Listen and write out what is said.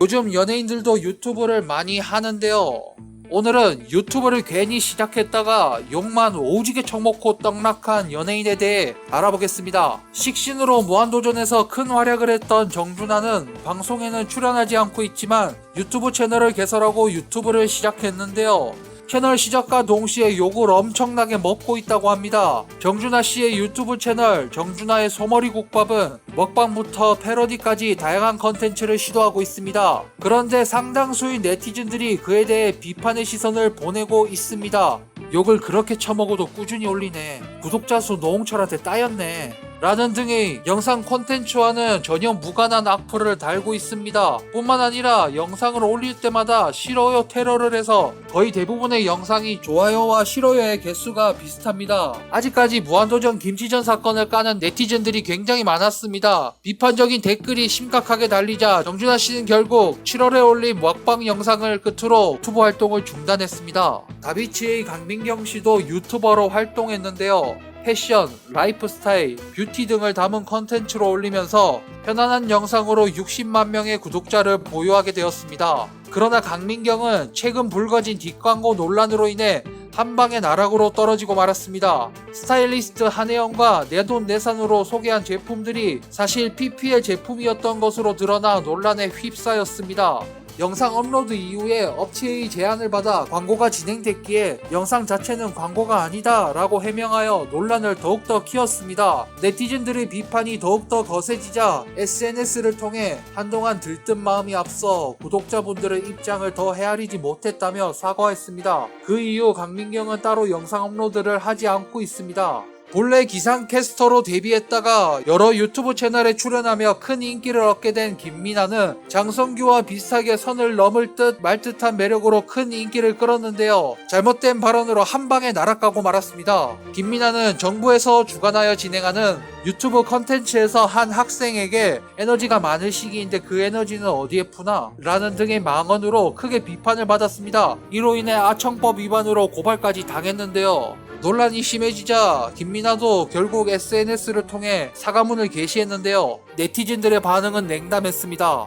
요즘 연예인들도 유튜브를 많이 하는데요. 오늘은 유튜브를 괜히 시작했다가 욕만 오지게 처먹고 떡락한 연예인에 대해 알아보겠습니다. 식신으로 무한도전에서 큰 활약을 했던 정준하는 방송에는 출연하지 않고 있지만 유튜브 채널을 개설하고 유튜브를 시작했는데요. 채널 시작과 동시에 욕을 엄청나게 먹고 있다고 합니다. 정준하 씨의 유튜브 채널 정준하의 소머리 국밥은 먹방부터 패러디까지 다양한 컨텐츠를 시도하고 있습니다. 그런데 상당수의 네티즌들이 그에 대해 비판의 시선을 보내고 있습니다. 욕을 그렇게 처먹어도 꾸준히 올리네. 구독자 수 노홍철한테 따였네. 라는 등의 영상 콘텐츠와는 전혀 무관한 악플을 달고 있습니다. 뿐만 아니라 영상을 올릴 때마다 싫어요 테러를 해서 거의 대부분의 영상이 좋아요와 싫어요의 개수가 비슷합니다. 아직까지 무한도전 김치전 사건을 까는 네티즌들이 굉장히 많았습니다. 비판적인 댓글이 심각하게 달리자 정준하 씨는 결국 7월에 올린 먹방 영상을 끝으로 유튜브 활동을 중단했습니다. 다비치의 강민경 씨도 유튜버로 활동했는데요. 패션, 라이프 스타일, 뷰티 등을 담은 컨텐츠로 올리면서 편안한 영상으로 60만 명의 구독자를 보유하게 되었습니다. 그러나 강민경은 최근 불거진 뒷광고 논란으로 인해 한 방에 나락으로 떨어지고 말았습니다. 스타일리스트 한혜영과 내돈내산으로 소개한 제품들이 사실 PPL 제품이었던 것으로 드러나 논란에 휩싸였습니다. 영상 업로드 이후에 업체의 제안을 받아 광고가 진행됐기에 영상 자체는 광고가 아니다 라고 해명하여 논란을 더욱더 키웠습니다. 네티즌들의 비판이 더욱더 거세지자 SNS를 통해 한동안 들뜬 마음이 앞서 구독자분들의 입장을 더 헤아리지 못했다며 사과했습니다. 그 이후 강민경은 따로 영상 업로드를 하지 않고 있습니다. 본래 기상캐스터로 데뷔했다가 여러 유튜브 채널에 출연하며 큰 인기를 얻게 된 김민아는 장성규와 비슷하게 선을 넘을 듯 말 듯한 매력으로 큰 인기를 끌었는데요. 잘못된 발언으로 한 방에 날아가고 말았습니다. 김민아는 정부에서 주관하여 진행하는 유튜브 컨텐츠에서 한 학생에게 에너지가 많을 시기인데 그 에너지는 어디에 푸나? 라는 등의 망언으로 크게 비판을 받았습니다. 이로 인해 아청법 위반으로 고발까지 당했는데요. 논란이 심해지자 김민아도 결국 SNS를 통해 사과문을 게시했는데요. 네티즌들의 반응은 냉담했습니다.